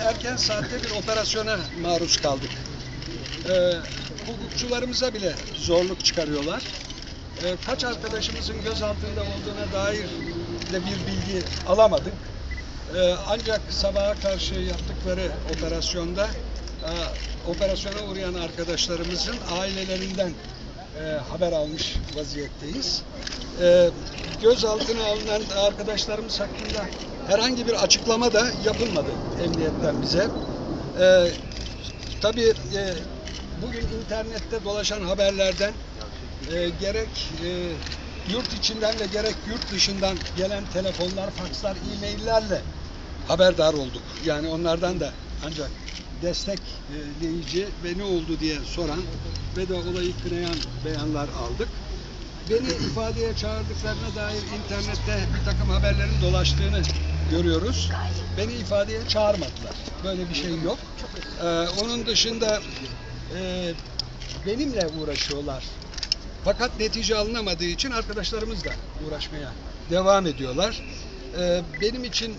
erken saatte bir operasyona maruz kaldık. Ee, hukukçularımıza bile zorluk çıkarıyorlar. Ee, kaç arkadaşımızın gözaltında olduğuna dair de bir bilgi alamadık. Ee, ancak sabaha karşı yaptıkları operasyonda e, operasyona uğrayan arkadaşlarımızın ailelerinden e, haber almış vaziyetteyiz. E, gözaltına alınan arkadaşlarımız hakkında herhangi bir açıklama da yapılmadı emniyetten bize. E, tabii e, bugün internette dolaşan haberlerden e, gerek e, yurt içinden ve gerek yurt dışından gelen telefonlar, fakslar, e-maillerle haberdar olduk. Yani onlardan da ancak destekleyici ve ne oldu diye soran ve de olayı kınayan beyanlar aldık. Beni ifadeye çağırdıklarına dair internette bir takım haberlerin dolaştığını görüyoruz. Beni ifadeye çağırmadılar. Böyle bir şey yok. Ee, onun dışında e, benimle uğraşıyorlar. Fakat netice alınamadığı için arkadaşlarımız da uğraşmaya devam ediyorlar. Ee, benim için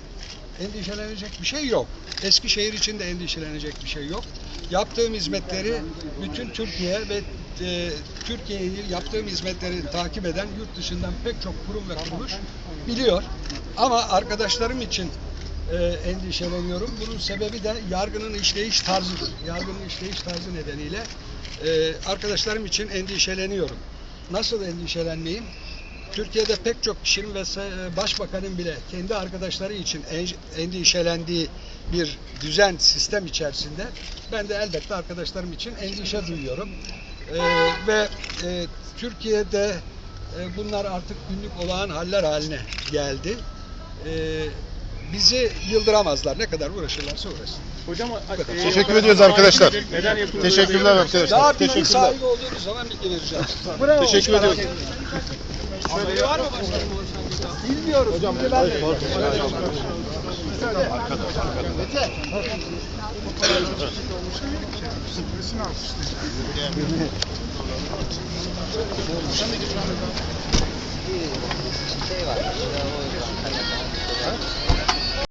endişelenecek bir şey yok. Eskişehir için de endişelenecek bir şey yok. Yaptığım hizmetleri bütün Türkiye ve e, Türkiye'yi yaptığım hizmetleri takip eden yurt dışından pek çok kurum ve kuruluş biliyor. Ama arkadaşlarım için e, endişeleniyorum. Bunun sebebi de yargının işleyiş tarzıdır. Yargının işleyiş tarzı nedeniyle e, arkadaşlarım için endişeleniyorum. Nasıl endişelenmeyeyim? Türkiye'de pek çok kişinin ve se- başbakanın bile kendi arkadaşları için en- endişelendiği bir düzen sistem içerisinde ben de elbette arkadaşlarım için endişe duyuyorum. Ee, ve e, Türkiye'de e, bunlar artık günlük olağan haller haline geldi. Ee, bizi yıldıramazlar. Ne kadar uğraşırlarsa uğraşsın. Hocam e, Teşekkür ediyoruz arkadaşlar. Neden yapılıyor? Teşekkürler arkadaşlar. Daha bilgi Teşekkürler. sahibi olduğunuz zaman bilgi vereceğim. Teşekkür ediyoruz. Haberi var mı başkanım? Bilmiyoruz. Hocam ben de. şey var. işte o yüzden